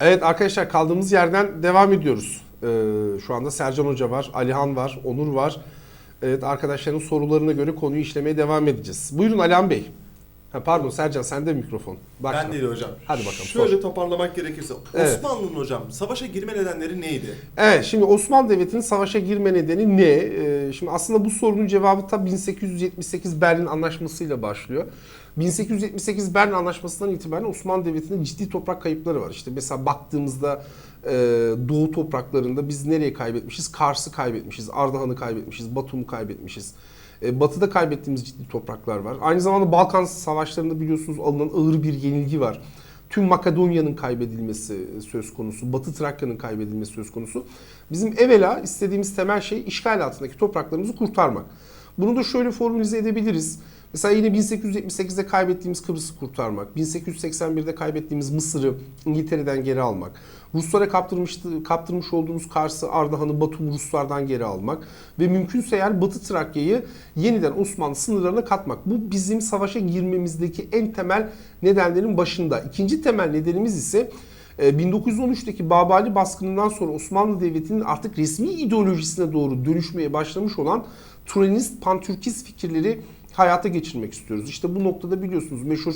Evet arkadaşlar kaldığımız yerden devam ediyoruz. Ee, şu anda Sercan Hoca var, Alihan var, Onur var. Evet arkadaşların sorularına göre konuyu işlemeye devam edeceğiz. Buyurun Alihan Bey. Ha, pardon Sercan sende mikrofon. Başla. Ben değil hocam. Hadi bakalım, Şöyle sor. toparlamak gerekirse Evet. Osmanlı'nın hocam savaşa girme nedenleri neydi? Evet şimdi Osmanlı Devleti'nin savaşa girme nedeni ne? Ee, şimdi aslında bu sorunun cevabı tabi 1878 Berlin Anlaşması'yla başlıyor. 1878 Berlin Anlaşması'ndan itibaren Osmanlı Devleti'nin ciddi toprak kayıpları var. İşte mesela baktığımızda e, Doğu topraklarında biz nereye kaybetmişiz? Kars'ı kaybetmişiz, Ardahan'ı kaybetmişiz, Batum'u kaybetmişiz. E, Batı'da kaybettiğimiz ciddi topraklar var. Aynı zamanda Balkan Savaşları'nda biliyorsunuz alınan ağır bir yenilgi var. Tüm Makedonya'nın kaybedilmesi söz konusu, Batı Trakya'nın kaybedilmesi söz konusu. Bizim evvela istediğimiz temel şey işgal altındaki topraklarımızı kurtarmak. Bunu da şöyle formülize edebiliriz. Mesela yine 1878'de kaybettiğimiz Kıbrıs'ı kurtarmak, 1881'de kaybettiğimiz Mısır'ı İngiltere'den geri almak, Ruslara kaptırmıştı, kaptırmış olduğumuz Kars'ı, Ardahan'ı, Batum'u Ruslardan geri almak ve mümkünse eğer Batı Trakya'yı yeniden Osmanlı sınırlarına katmak. Bu bizim savaşa girmemizdeki en temel nedenlerin başında. İkinci temel nedenimiz ise e, 1913'teki Babali baskınından sonra Osmanlı Devleti'nin artık resmi ideolojisine doğru dönüşmeye başlamış olan Turanist, Pantürkist fikirleri hayata geçirmek istiyoruz. İşte bu noktada biliyorsunuz meşhur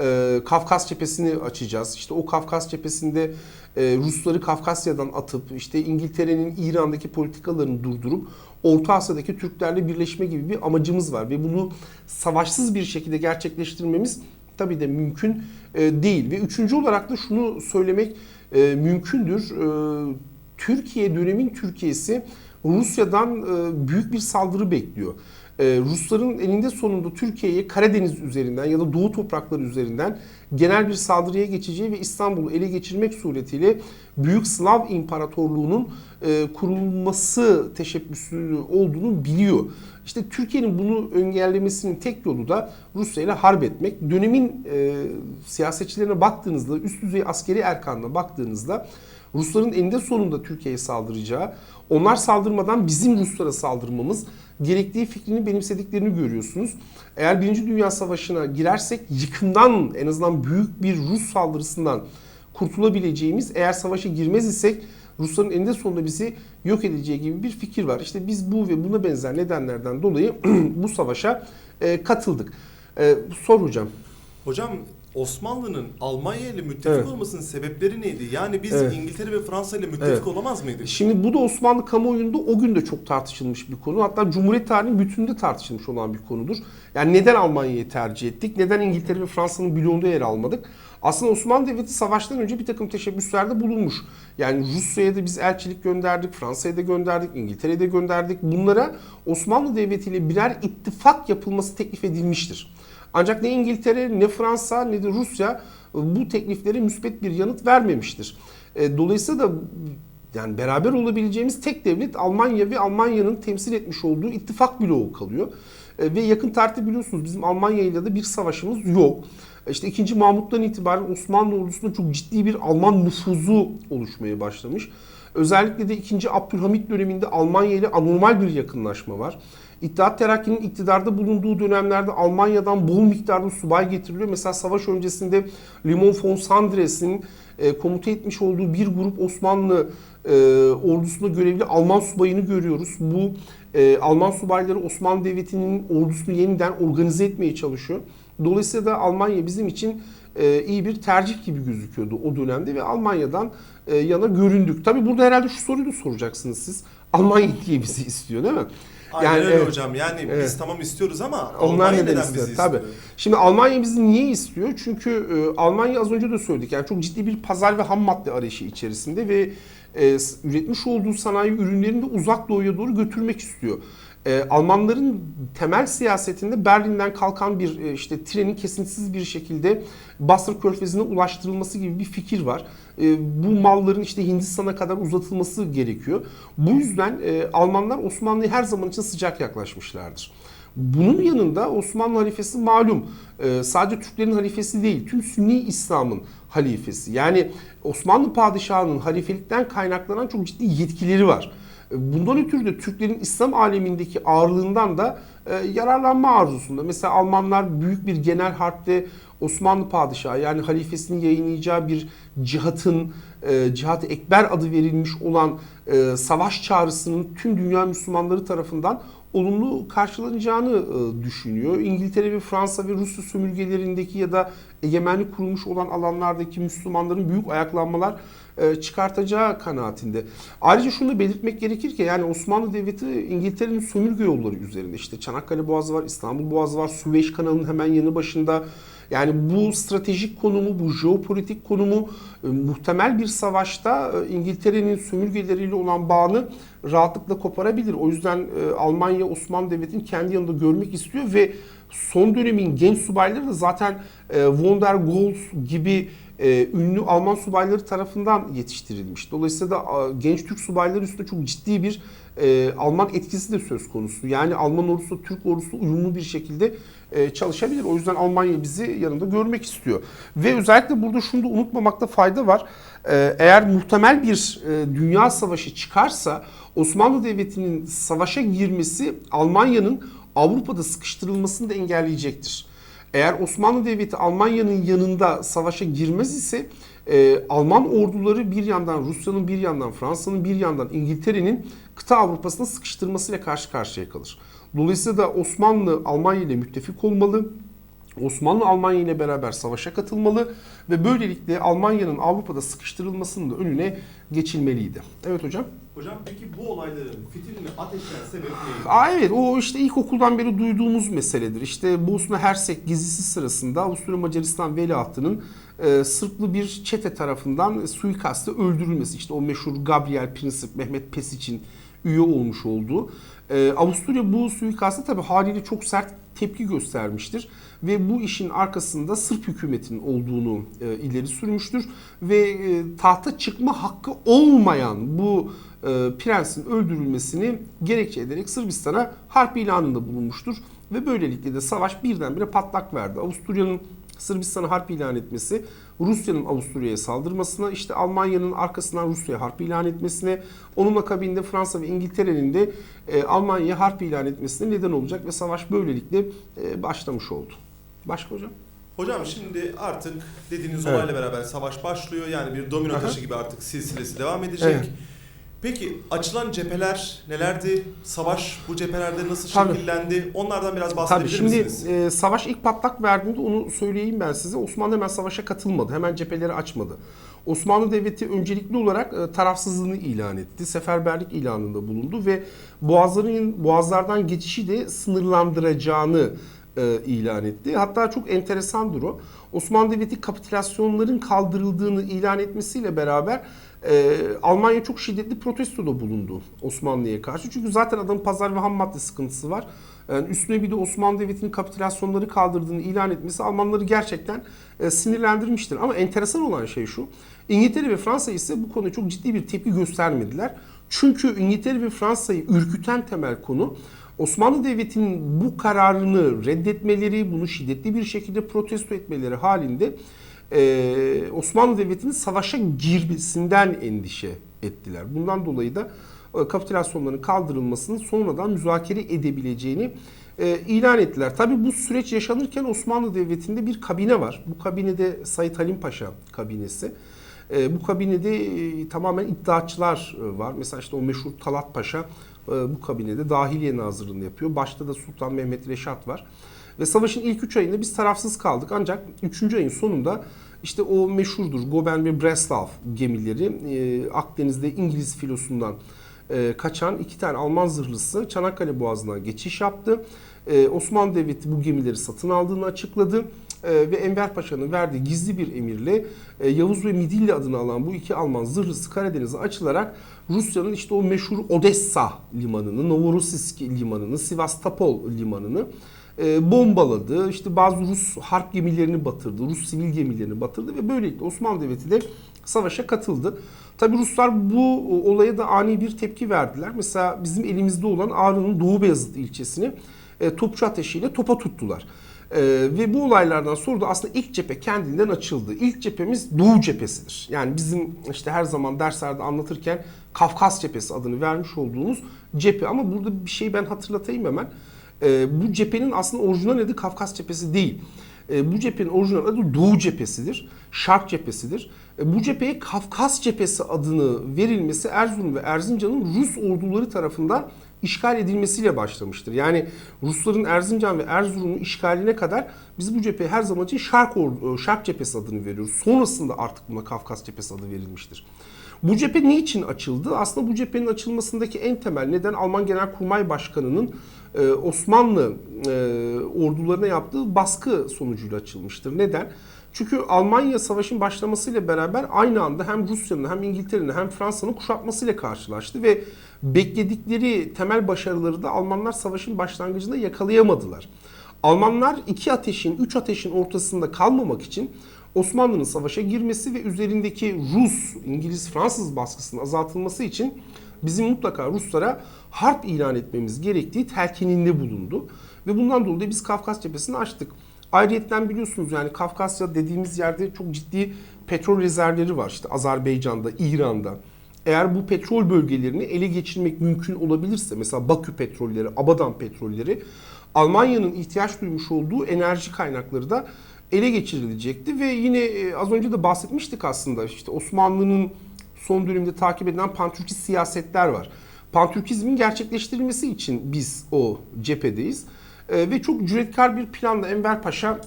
e, Kafkas cephesini açacağız. İşte o Kafkas cephesinde e, Rusları Kafkasya'dan atıp işte İngiltere'nin İran'daki politikalarını durdurup Orta Asya'daki Türklerle birleşme gibi bir amacımız var ve bunu savaşsız bir şekilde gerçekleştirmemiz tabii de mümkün e, değil. Ve üçüncü olarak da şunu söylemek e, mümkündür. E, Türkiye dönemin Türkiye'si Rusya'dan e, büyük bir saldırı bekliyor. E, Rusların eninde sonunda Türkiye'ye Karadeniz üzerinden ya da Doğu toprakları üzerinden genel bir saldırıya geçeceği ve İstanbul'u ele geçirmek suretiyle Büyük Slav İmparatorluğu'nun e, kurulması teşebbüsü olduğunu biliyor. İşte Türkiye'nin bunu engellemesinin tek yolu da Rusya ile harp etmek. Dönemin siyasetçilerine baktığınızda, üst düzey askeri erkanına baktığınızda Rusların eninde sonunda Türkiye'ye saldıracağı, onlar saldırmadan bizim Ruslara saldırmamız gerektiği fikrini benimsediklerini görüyorsunuz. Eğer Birinci Dünya Savaşı'na girersek yıkımdan en azından büyük bir Rus saldırısından kurtulabileceğimiz eğer savaşa girmez isek Rusların eninde sonunda bizi yok edeceği gibi bir fikir var. İşte biz bu ve buna benzer nedenlerden dolayı bu savaşa e, katıldık. E, sor hocam. Hocam Osmanlı'nın Almanya ile müttefik Evet. olmasının sebepleri neydi? Yani biz Evet. İngiltere ve Fransa ile müttefik Evet. olamaz mıydık? Şimdi bu da Osmanlı kamuoyunda o gün de çok tartışılmış bir konu. Hatta Cumhuriyet tarihinin bütününde tartışılmış olan bir konudur. Yani neden Almanya'yı tercih ettik? Neden İngiltere ve Fransa'nın bloğunda yer almadık? Aslında Osmanlı Devleti savaştan önce bir takım teşebbüslerde bulunmuş. Yani Rusya'ya da biz elçilik gönderdik, Fransa'ya da gönderdik, İngiltere'ye de gönderdik. Bunlara Osmanlı Devleti ile birer ittifak yapılması teklif edilmiştir. Ancak ne İngiltere, ne Fransa, ne de Rusya bu tekliflere müspet bir yanıt vermemiştir. E, Dolayısıyla da yani beraber olabileceğimiz tek devlet Almanya ve Almanya'nın temsil etmiş olduğu ittifak bloğu kalıyor. E, Ve yakın tarihte biliyorsunuz bizim Almanya ile de bir savaşımız yok. İşte 2. Mahmut'tan itibaren Osmanlı ordusunda çok ciddi bir Alman nüfuzu oluşmaya başlamış. Özellikle de 2. Abdülhamit döneminde Almanya ile anormal bir yakınlaşma var. İttihat Terakki'nin iktidarda bulunduğu dönemlerde Almanya'dan bol miktarda subay getiriliyor. Mesela savaş öncesinde Limon von Sandres'in e, komuta etmiş olduğu bir grup Osmanlı e, ordusunda görevli Alman subayını görüyoruz. Bu e, Alman subayları Osmanlı Devleti'nin ordusunu yeniden organize etmeye çalışıyor. Dolayısıyla da Almanya bizim için e, iyi bir tercih gibi gözüküyordu o dönemde ve Almanya'dan e, yana göründük. Tabi burada herhalde şu soruyu da soracaksınız siz. Almanya niye bizi istiyor değil mi? Aynen öyle evet. hocam. Yani Evet. biz tamam istiyoruz ama Onlar Almanya neden neden istiyor? bizi Tabii. istiyor? Şimdi Almanya bizi niye istiyor? Çünkü e, Almanya az önce de söyledik. Yani çok ciddi bir pazar ve ham madde arayışı içerisinde ve e, üretmiş olduğu sanayi ürünlerini de uzak doğuya doğru götürmek istiyor. E, Almanların temel siyasetinde Berlin'den kalkan bir e, işte trenin kesintisiz bir şekilde Basra Körfezi'ne ulaştırılması gibi bir fikir var. E, bu malların işte Hindistan'a kadar uzatılması gerekiyor. Bu yüzden e, Almanlar Osmanlı'ya her zaman için sıcak yaklaşmışlardır. Bunun yanında Osmanlı halifesi malum e, sadece Türklerin halifesi değil tüm Sünni İslam'ın halifesi. Yani Osmanlı padişahının halifelikten kaynaklanan çok ciddi yetkileri var. Bundan ötürü de Türklerin İslam alemindeki ağırlığından da e, yararlanma arzusunda. Mesela Almanlar büyük bir genel harpte Osmanlı padişahı yani halifesinin yayınlayacağı bir cihatın e, Cihat-ı Ekber adı verilmiş olan e, savaş çağrısının tüm dünya Müslümanları tarafından olumlu karşılanacağını e, düşünüyor. İngiltere ve Fransa ve Rusya sömürgelerindeki ya da egemenlik kurulmuş olan alanlardaki Müslümanların büyük ayaklanmalar e, çıkartacağı kanaatinde. Ayrıca şunu da belirtmek gerekir ki yani Osmanlı Devleti İngiltere'nin sömürge yolları üzerinde işte Çanakkale Boğazı var, İstanbul Boğazı var, Süveyş kanalının hemen yanı başında. Yani bu stratejik konumu, bu jeopolitik konumu e, muhtemel bir savaşta e, İngiltere'nin sömürgeleriyle olan bağını rahatlıkla koparabilir. O yüzden e, Almanya Osmanlı Devleti'ni kendi yanında görmek istiyor ve son dönemin genç subayları da zaten von der Goltz gibi e, ünlü Alman subayları tarafından yetiştirilmiş. Dolayısıyla da a, genç Türk subayları üstünde çok ciddi bir e, Alman etkisi de söz konusu. Yani Alman ordusu Türk ordusu uyumlu bir şekilde e, çalışabilir. O yüzden Almanya bizi yanında görmek istiyor. Ve özellikle burada şunu da unutmamakta fayda var. E, eğer muhtemel bir e, dünya savaşı çıkarsa Osmanlı Devleti'nin savaşa girmesi Almanya'nın Avrupa'da sıkıştırılmasını da engelleyecektir. Eğer Osmanlı Devleti Almanya'nın yanında savaşa girmez ise e, Alman orduları bir yandan Rusya'nın bir yandan Fransa'nın bir yandan İngiltere'nin kıta Avrupa'sına sıkıştırmasıyla karşı karşıya kalır. Dolayısıyla da Osmanlı Almanya ile müttefik olmalı. Osmanlı Almanya ile beraber savaşa katılmalı ve böylelikle Almanya'nın Avrupa'da sıkıştırılmasının da önüne geçilmeliydi. Evet hocam. Hocam peki bu olayların fitilini ateşleyen sebep neydi? Aa, evet o işte ilkokuldan beri duyduğumuz meseledir. İşte Bosna Hersek gezisi sırasında Avusturya Macaristan veliahtının e, Sırplı bir çete tarafından suikastle öldürülmesi. İşte o meşhur Gabriel Princip, Mehmet Pesic'in üye olmuş olduğu. E, Avusturya bu suikaste tabi haliyle çok sert tepki göstermiştir ve bu işin arkasında Sırp hükümetinin olduğunu e, ileri sürmüştür ve e, tahta çıkma hakkı olmayan bu e, prensin öldürülmesini gerekçe ederek Sırbistan'a harp ilanında bulunmuştur ve böylelikle de savaş birdenbire patlak verdi. Avusturya'nın Sırbistan'a harp ilan etmesi, Rusya'nın Avusturya'ya saldırmasına, işte Almanya'nın arkasından Rusya'ya harp ilan etmesine, onun akabinde Fransa ve İngiltere'nin de e, Almanya'ya harp ilan etmesine neden olacak ve savaş böylelikle e, başlamış oldu. Başka hocam? Hocam şimdi artık dediğiniz Evet. olayla beraber savaş başlıyor. Yani bir domino taşı gibi artık silsilesi devam edecek. Evet. Peki açılan cepheler nelerdi? Savaş bu cephelerde nasıl Tabii. şekillendi? Onlardan biraz Tabii bahsedebilir şimdi misiniz? e, savaş ilk patlak verdiğinde onu söyleyeyim ben size. Osmanlı hemen savaşa katılmadı. Hemen cepheleri açmadı. Osmanlı Devleti öncelikli olarak e, tarafsızlığını ilan etti. Seferberlik ilanında bulundu ve boğazların boğazlardan geçişi de sınırlandıracağını e, ilan etti. Hatta çok enteresandır o. Osmanlı Devleti kapitülasyonların kaldırıldığını ilan etmesiyle beraber e, Almanya çok şiddetli protestoda bulundu Osmanlı'ya karşı. Çünkü zaten adamın pazar ve ham madde sıkıntısı var. Yani üstüne bir de Osmanlı Devleti'nin kapitülasyonları kaldırdığını ilan etmesi Almanları gerçekten e, sinirlendirmiştir. Ama enteresan olan şey şu. İngiltere ve Fransa ise bu konuda çok ciddi bir tepki göstermediler. Çünkü İngiltere ve Fransa'yı ürküten temel konu Osmanlı Devleti'nin bu kararını reddetmeleri, bunu şiddetli bir şekilde protesto etmeleri halinde e, Osmanlı Devleti'nin savaşa girmesinden endişe ettiler. Bundan dolayı da e, kapitülasyonların kaldırılmasının sonradan müzakere edebileceğini e, ilan ettiler. Tabi bu süreç yaşanırken Osmanlı Devleti'nde bir kabine var. Bu kabinede Said Halim Paşa kabinesi. E, bu kabinede e, tamamen iddiaçılar e, var. Mesela işte o meşhur Talat Paşa e, bu kabinede Dahiliye Nazırlığını yapıyor. Başta da Sultan Mehmet Reşat var. Ve savaşın ilk 3 ayında biz tarafsız kaldık. Ancak 3. ayın sonunda işte o meşhurdur Goben ve Breslav gemileri e, Akdeniz'de İngiliz filosundan e, kaçan iki tane Alman zırhlısı Çanakkale Boğazı'na geçiş yaptı. E, Osmanlı Devleti bu gemileri satın aldığını açıkladı. E, ve Enver Paşa'nın verdiği gizli bir emirle e, Yavuz ve Midilli adını alan bu iki Alman zırhlısı Karadeniz'e açılarak Rusya'nın işte o meşhur Odessa limanını, Novorossiysk limanını, Sivastopol limanını e, bombaladı. İşte bazı Rus harp gemilerini batırdı, Rus sivil gemilerini batırdı ve böylelikle Osmanlı Devleti de savaşa katıldı. Tabi Ruslar bu olaya da ani bir tepki verdiler. Mesela bizim elimizde olan Ağrı'nın Doğu Beyazıt ilçesini e, topçu ateşiyle topa tuttular. Ee, ve bu olaylardan sonra da aslında ilk cephe kendinden açıldı. İlk cephemiz Doğu cephesidir. Yani bizim işte her zaman derslerde anlatırken Kafkas cephesi adını vermiş olduğumuz cephe. Ama burada bir şey ben hatırlatayım hemen. Ee, bu cephenin aslında orijinal adı Kafkas cephesi değil. Ee, bu cephenin orijinal adı Doğu cephesidir. Şark cephesidir. Ee, bu cepheye Kafkas cephesi adını verilmesi Erzurum ve Erzincan'ın Rus orduları tarafından işgal edilmesiyle başlamıştır. Yani Rusların Erzincan ve Erzurum'u işgaline kadar biz bu cepheye her zaman için Şark, Ordu- Şark cephesi adını veriyoruz. Sonrasında artık buna Kafkas cephesi adı verilmiştir. Bu cephe niçin açıldı? Aslında bu cephenin açılmasındaki en temel neden Alman Genelkurmay Başkanı'nın e, Osmanlı e, ordularına yaptığı baskı sonucuyla açılmıştır. Neden? Çünkü Almanya savaşın başlamasıyla beraber aynı anda hem Rusya'nın hem İngiltere'nin hem Fransa'nın kuşatmasıyla karşılaştı ve bekledikleri temel başarıları da Almanlar savaşın başlangıcında yakalayamadılar. Almanlar iki ateşin, üç ateşin ortasında kalmamak için Osmanlı'nın savaşa girmesi ve üzerindeki Rus, İngiliz, Fransız baskısının azaltılması için bizim mutlaka Ruslara harp ilan etmemiz gerektiği telkininde bulundu. Ve bundan dolayı biz Kafkas cephesini açtık. Ayrıyetten biliyorsunuz yani Kafkasya dediğimiz yerde çok ciddi petrol rezervleri var. İşte Azerbaycan'da, İran'da. Eğer bu petrol bölgelerini ele geçirmek mümkün olabilirse mesela Bakü petrolleri, Abadan petrolleri Almanya'nın ihtiyaç duymuş olduğu enerji kaynakları da ele geçirilecekti ve yine e, az önce de bahsetmiştik aslında işte Osmanlı'nın son dönemde takip edilen pantürkist siyasetler var. Pantürkizmin gerçekleştirilmesi için biz o cephedeyiz. E, ve çok cüretkar bir planla Enver Paşa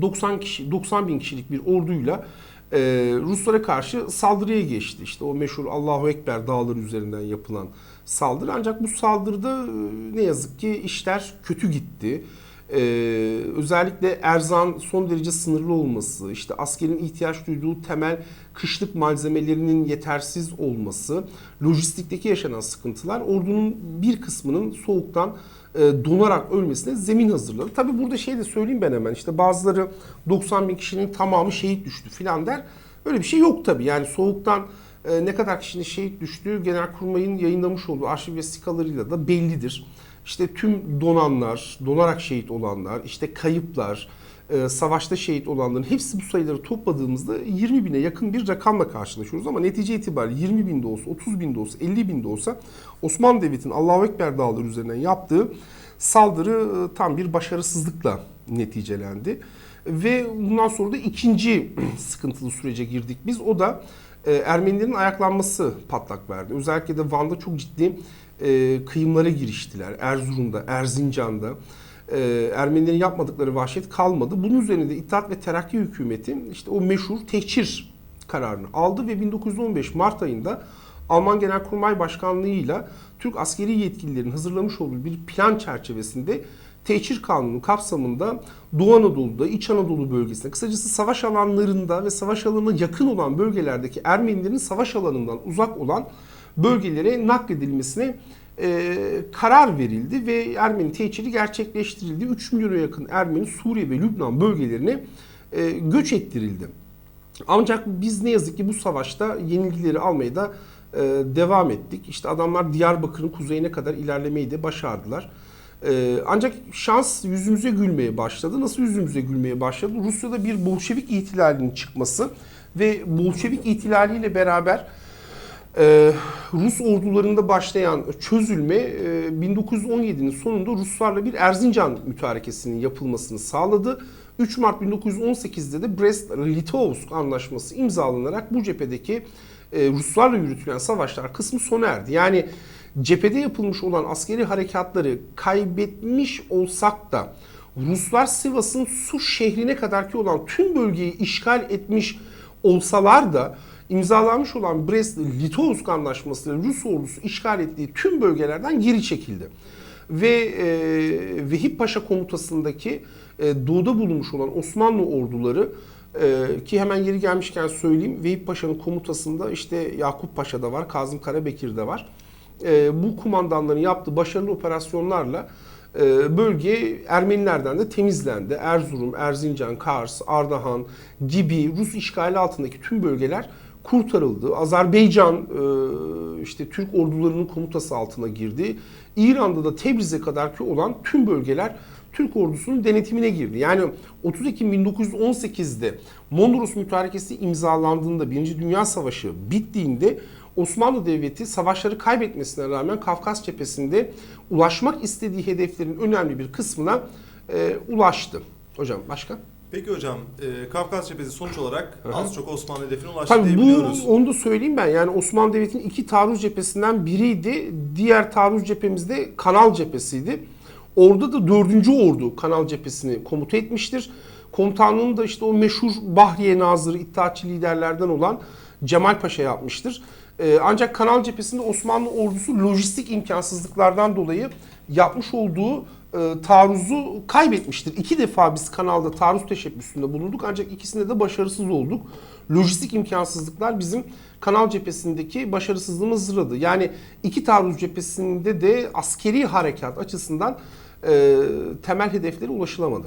90 kişi 90 bin kişilik bir orduyla e, Ruslara karşı saldırıya geçti. İşte o meşhur Allahu Ekber dağları üzerinden yapılan saldırı. Ancak bu saldırıda e, ne yazık ki işler kötü gitti. Ee, özellikle erzan son derece sınırlı olması, işte askerin ihtiyaç duyduğu temel kışlık malzemelerinin yetersiz olması, lojistikteki yaşanan sıkıntılar ordunun bir kısmının soğuktan e, donarak ölmesine zemin hazırladı. Tabi burada şey de söyleyeyim ben hemen işte bazıları 90 bin kişinin tamamı şehit düştü filan der. Öyle bir şey yok tabi yani soğuktan e, ne kadar kişinin şehit düştüğü Genelkurmay'ın yayınlamış olduğu arşiv vesikalarıyla da bellidir. İşte tüm donanlar, donarak şehit olanlar, işte kayıplar, e, savaşta şehit olanların hepsi bu sayıları topladığımızda 20 bine yakın bir rakamla karşılaşıyoruz. Ama netice itibariyle 20 binde olsa, 30 binde olsa, 50 binde olsa Osmanlı Devleti'nin Allahu Ekber dağları üzerinden yaptığı saldırı e, tam bir başarısızlıkla neticelendi. Ve bundan sonra da ikinci sıkıntılı sürece girdik biz. O da e, Ermenilerin ayaklanması patlak verdi. Özellikle de Van'da çok ciddi e, kıyımlara giriştiler. Erzurum'da, Erzincan'da. E, Ermenilerin yapmadıkları vahşet kalmadı. Bunun üzerine de İttihat ve Terakki hükümeti işte o meşhur tehcir kararını aldı ve 1915 Mart ayında Alman Genelkurmay Başkanlığı'yla Türk askeri yetkililerin hazırlamış olduğu bir plan çerçevesinde Tehcir Kanunu kapsamında Doğu Anadolu'da, İç Anadolu bölgesinde, kısacası savaş alanlarında ve savaş alanına yakın olan bölgelerdeki Ermenilerin savaş alanından uzak olan bölgelere nakledilmesine e, karar verildi ve Ermeni tehciri gerçekleştirildi. 3 milyona yakın Ermeni Suriye ve Lübnan bölgelerine e, göç ettirildi. Ancak biz ne yazık ki bu savaşta yenilgileri almaya da e, devam ettik. İşte adamlar Diyarbakır'ın kuzeyine kadar ilerlemeyi de başardılar. E, ancak şans yüzümüze gülmeye başladı. Nasıl yüzümüze gülmeye başladı? Rusya'da bir Bolşevik ihtilalinin çıkması ve Bolşevik ihtilaliyle beraber ee, Rus ordularında başlayan çözülme e, 1917'nin sonunda Ruslarla bir Erzincan mütarekesinin yapılmasını sağladı. 3 Mart 1918'de de Brest-Litovsk anlaşması imzalanarak bu cephedeki e, Ruslarla yürütülen savaşlar kısmı sona erdi. Yani cephede yapılmış olan askeri harekatları kaybetmiş olsak da Ruslar Sivas'ın Suş şehrine kadarki olan tüm bölgeyi işgal etmiş olsalar da imzalanmış olan Brest-Litovsk anlaşmasıyla Rus ordusu işgal ettiği tüm bölgelerden geri çekildi. Ve e, Vehip Paşa komutasındaki e, doğuda bulunmuş olan Osmanlı orduları e, ki hemen yeri gelmişken söyleyeyim Vehip Paşa'nın komutasında işte Yakup Paşa da var, Kazım Karabekir de var. E, bu kumandanların yaptığı başarılı operasyonlarla e, bölge Ermenilerden de temizlendi. Erzurum, Erzincan, Kars, Ardahan gibi Rus işgali altındaki tüm bölgeler kurtarıldı. Azerbaycan e, işte Türk ordularının komutası altına girdi. İran'da da Tebriz'e kadar ki olan tüm bölgeler Türk ordusunun denetimine girdi. Yani 30 Ekim 1918'de Mondros Mütarekesi imzalandığında Birinci Dünya Savaşı bittiğinde Osmanlı Devleti savaşları kaybetmesine rağmen Kafkas cephesinde ulaşmak istediği hedeflerin önemli bir kısmına e, ulaştı. Hocam başka? Peki hocam, e, Kafkas Cephesi sonuç olarak az çok Osmanlı hedefine ulaştı Tabii bu diyebiliyoruz. onu da söyleyeyim ben. Yani Osmanlı Devleti'nin iki taarruz cephesinden biriydi. Diğer taarruz cephemizde Kanal cephesiydi. Orada da 4. Ordu Kanal cephesini komuta etmiştir. Komutanlığını da işte o meşhur Bahriye Nazırı İttihatçı liderlerden olan Cemal Paşa yapmıştır. Ee, ancak Kanal cephesinde Osmanlı ordusu lojistik imkansızlıklardan dolayı yapmış olduğu e, taarruzu kaybetmiştir. İki defa biz kanalda taarruz teşebbüsünde bulunduk ancak ikisinde de başarısız olduk. Lojistik imkansızlıklar bizim kanal cephesindeki başarısızlığımız zırladı. Yani iki taarruz cephesinde de askeri harekat açısından e, temel hedeflere ulaşılamadı.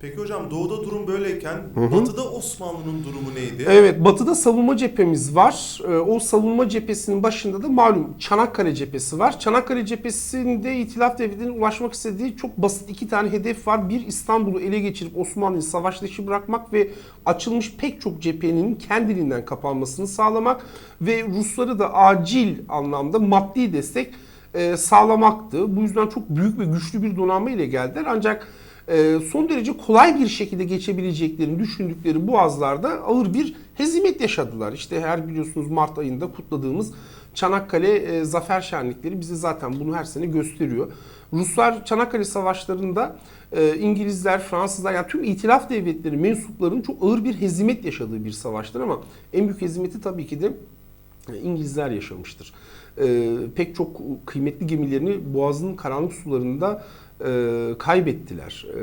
Peki hocam doğuda durum böyleyken batıda Osmanlı'nın durumu neydi? Evet, batıda savunma cephemiz var. Ee, O savunma cephesinin başında da malum Çanakkale cephesi var. Çanakkale cephesinde İtilaf Devleti'nin ulaşmak istediği çok basit iki tane hedef var. Bir İstanbul'u ele geçirip Osmanlı'yı savaş dışı bırakmak ve açılmış pek çok cephenin kendiliğinden kapanmasını sağlamak ve Rusları da acil anlamda maddi destek e, sağlamaktı. Bu yüzden çok büyük ve güçlü bir donanma ile geldiler. Ancak son derece kolay bir şekilde geçebileceklerini düşündükleri boğazlarda ağır bir hezimet yaşadılar. İşte her biliyorsunuz Mart ayında kutladığımız Çanakkale e, zafer şenlikleri bize zaten bunu her sene gösteriyor. Ruslar Çanakkale savaşlarında e, İngilizler, Fransızlar yani tüm itilaf devletleri mensuplarının çok ağır bir hezimet yaşadığı bir savaştır ama en büyük hezimeti tabii ki de e, İngilizler yaşamıştır. E, pek çok kıymetli gemilerini Boğaz'ın karanlık sularında e, kaybettiler. E,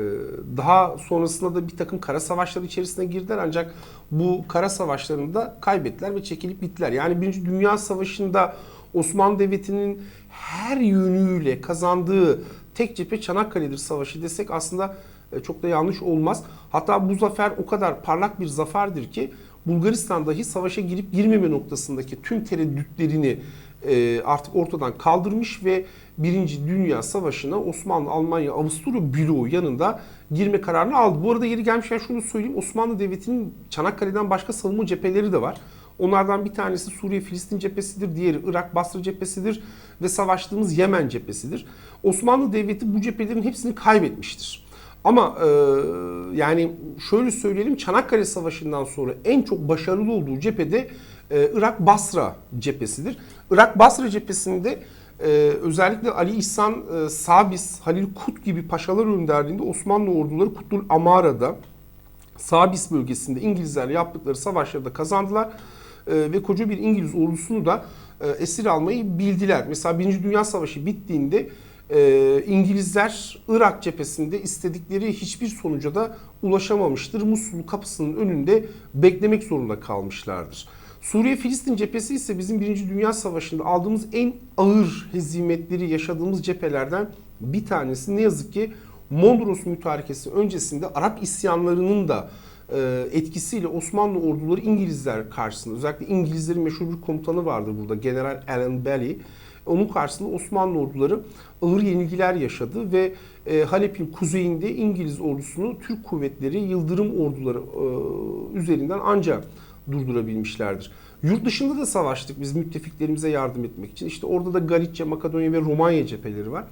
daha sonrasında da bir takım kara savaşları içerisine girdiler ancak bu kara savaşlarında kaybettiler ve çekilip gittiler. Yani Birinci Dünya Savaşı'nda Osmanlı Devleti'nin her yönüyle kazandığı tek cephe Çanakkale'dir savaşı desek aslında e, çok da yanlış olmaz. Hatta bu zafer o kadar parlak bir zaferdir ki Bulgaristan dahi savaşa girip girmeme noktasındaki tüm tereddütlerini e, artık ortadan kaldırmış ve Birinci Dünya Savaşı'na Osmanlı, Almanya, Avusturya bloğu yanında girme kararını aldı. Bu arada yeri gelmişken şunu söyleyeyim. Osmanlı Devleti'nin Çanakkale'den başka savunma cepheleri de var. Onlardan bir tanesi Suriye-Filistin cephesidir, diğeri Irak-Basra cephesidir ve savaştığımız Yemen cephesidir. Osmanlı Devleti bu cephelerin hepsini kaybetmiştir. Ama e, yani şöyle söyleyelim Çanakkale Savaşı'ndan sonra en çok başarılı olduğu cephede e, Irak-Basra cephesidir. Irak-Basra cephesinde e, özellikle Ali İhsan e, Sabis, Halil Kut gibi paşalar önderliğinde Osmanlı orduları Kutul Amara'da Sabis bölgesinde İngilizlerle yaptıkları savaşlarda kazandılar E, ve koca bir İngiliz ordusunu da e, esir almayı bildiler. Mesela Birinci Dünya Savaşı bittiğinde e, İngilizler Irak cephesinde istedikleri hiçbir sonuca da ulaşamamıştır. Musul kapısının önünde beklemek zorunda kalmışlardır. Suriye-Filistin cephesi ise bizim Birinci Dünya Savaşı'nda aldığımız en ağır hezimetleri yaşadığımız cephelerden bir tanesi. Ne yazık ki Mondros Mütarekesi öncesinde Arap isyanlarının da e, etkisiyle Osmanlı orduları İngilizler karşısında özellikle İngilizlerin meşhur bir komutanı vardır burada General Allen Bailey. Onun karşısında Osmanlı orduları ağır yenilgiler yaşadı ve e, Halep'in kuzeyinde İngiliz ordusunu Türk kuvvetleri Yıldırım orduları e, üzerinden ancak durdurabilmişlerdir. Yurt dışında da savaştık biz müttefiklerimize yardım etmek için. İşte orada da Galicia, Makedonya ve Romanya cepheleri var.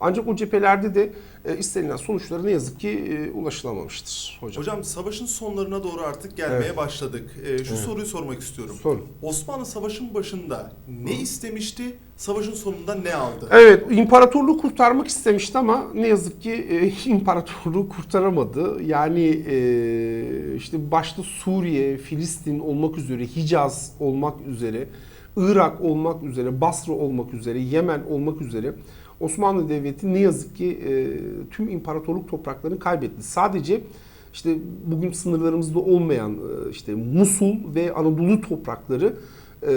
Ancak o cephelerde de e, istenilen sonuçlara ne yazık ki e, ulaşılamamıştır hocam. Hocam savaşın sonlarına doğru artık gelmeye Evet. başladık. E, şu Evet. soruyu sormak istiyorum. Sorun. Osmanlı savaşın başında ne istemişti, savaşın sonunda ne aldı? Evet, imparatorluğu kurtarmak istemişti ama ne yazık ki e, imparatorluğu kurtaramadı. Yani e, işte başta Suriye, Filistin olmak üzere, Hicaz olmak üzere, Irak olmak üzere, Basra olmak üzere, Yemen olmak üzere Osmanlı Devleti ne yazık ki e, tüm imparatorluk topraklarını kaybetti. Sadece işte bugün sınırlarımızda olmayan e, işte Musul ve Anadolu toprakları e,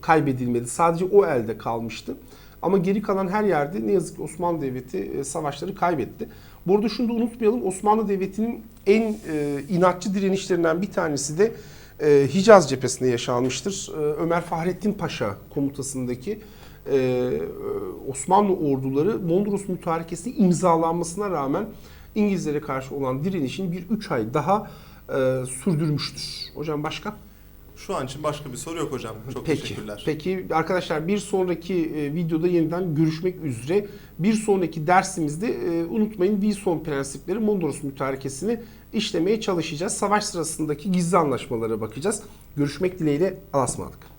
kaybedilmedi. Sadece o elde kalmıştı. Ama geri kalan her yerde ne yazık ki Osmanlı Devleti e, savaşları kaybetti. Bu arada şunu da unutmayalım. Osmanlı Devleti'nin en e, inatçı direnişlerinden bir tanesi de e, Hicaz cephesinde yaşanmıştır. E, Ömer Fahrettin Paşa komutasındaki e, Osmanlı orduları Mondros Mütarekesi imzalanmasına rağmen İngilizlere karşı olan direnişini bir 3 ay daha e, sürdürmüştür. Hocam başka? Şu an için başka bir soru yok hocam. Çok Peki. teşekkürler. Peki arkadaşlar bir sonraki e, videoda yeniden görüşmek üzere. Bir sonraki dersimizde e, unutmayın Wilson prensipleri Mondros Mütarekesi'ni işlemeye çalışacağız. Savaş sırasındaki gizli anlaşmalara bakacağız. Görüşmek dileğiyle Allah'a ısmarladık.